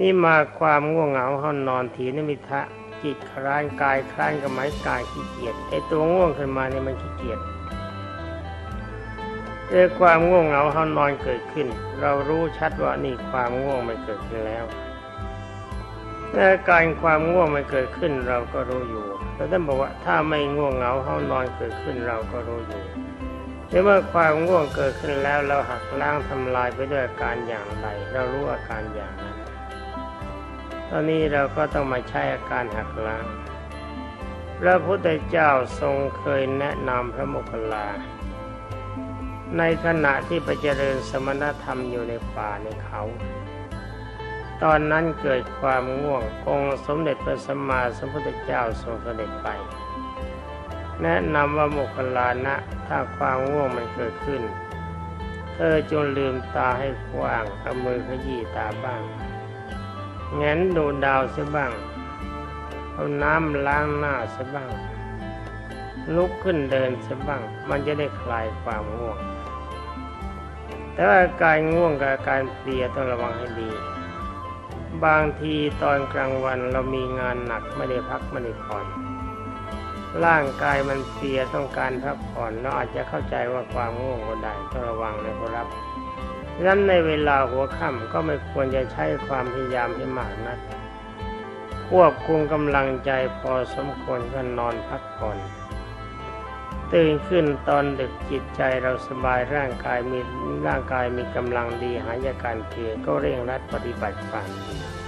นี่มาความง่วงเหงาห้องนอนถีนมิทะจิตคร้านกายคร้านกับไม้กายขี้เกียจไอตัวง่วงขึ้นมาเนี่ยมันขี้เกียจเรื่องความง่วงเหงาห้องนอนเกิดขึ้น เรารู้ชัดว่านี่ความง่วงมันเกิดขึ้นแล้วและการความง่วงมันเกิดขึ้นเราก็รู้อยู่แต่ท่านบอกว่าถ้าไม่ง่วงเหงาห้อนอนเกิดขึ้นเราก็รู้อยู่แต่เมื่อความง่วงเกิดขึ้นแล้วเราหักล้างทำลายไปด้วยอาการอย่างไร เรารู้อาการอย่างนั้น ตอนนี้เราก็ต้องมาใช้อาการหักล้าง พระพุทธเจ้าทรงเคยแนะนำพระโมคคัลลา ในขณะที่ไปเจริญสมณธรรมอยู่ในป่าในเขา ตอนนั้นเกิดความง่วงองสมเด็จพระสัมมาสัมพุทธเจ้าทรงเสด็จไป แนะนำว่าโมคคัลลานะถ้าความง่วงมันเกิดขึ้น เธอจงลืมตาให้กว้างเอามือขยี้ตาบ้าง แงนดูดาวเสียบ้าง เอาน้ำล้างหน้าเสียบ้าง ลุกขึ้นเดินเสียบ้าง มันจะได้คลายความง่วง แต่ว่าอาการง่วงกับอาการเพลียต้องระวังให้ดี บางทีตอนกลางวันเรามีงานหนักไม่ได้พักไม่ได้ผ่อนร่างกายมันเพลียต้องการพักผ่อนเราอาจจะเข้าใจว่าความง่วงก็ได้ต้องระวังนะครับ นั้นในเวลาหัวค่ำก็ไม่ควรจะใช้ความพยายามให้มากนัก ควบคุมกำลังใจพอสมควรก็นอนพักผ่อน ตื่นขึ้นตอนดึกจิตใจเราสบายร่างกายมีร่างกายมีกำลังดีหายาการเพลียก็เร่งรัดปฏิบัติความดี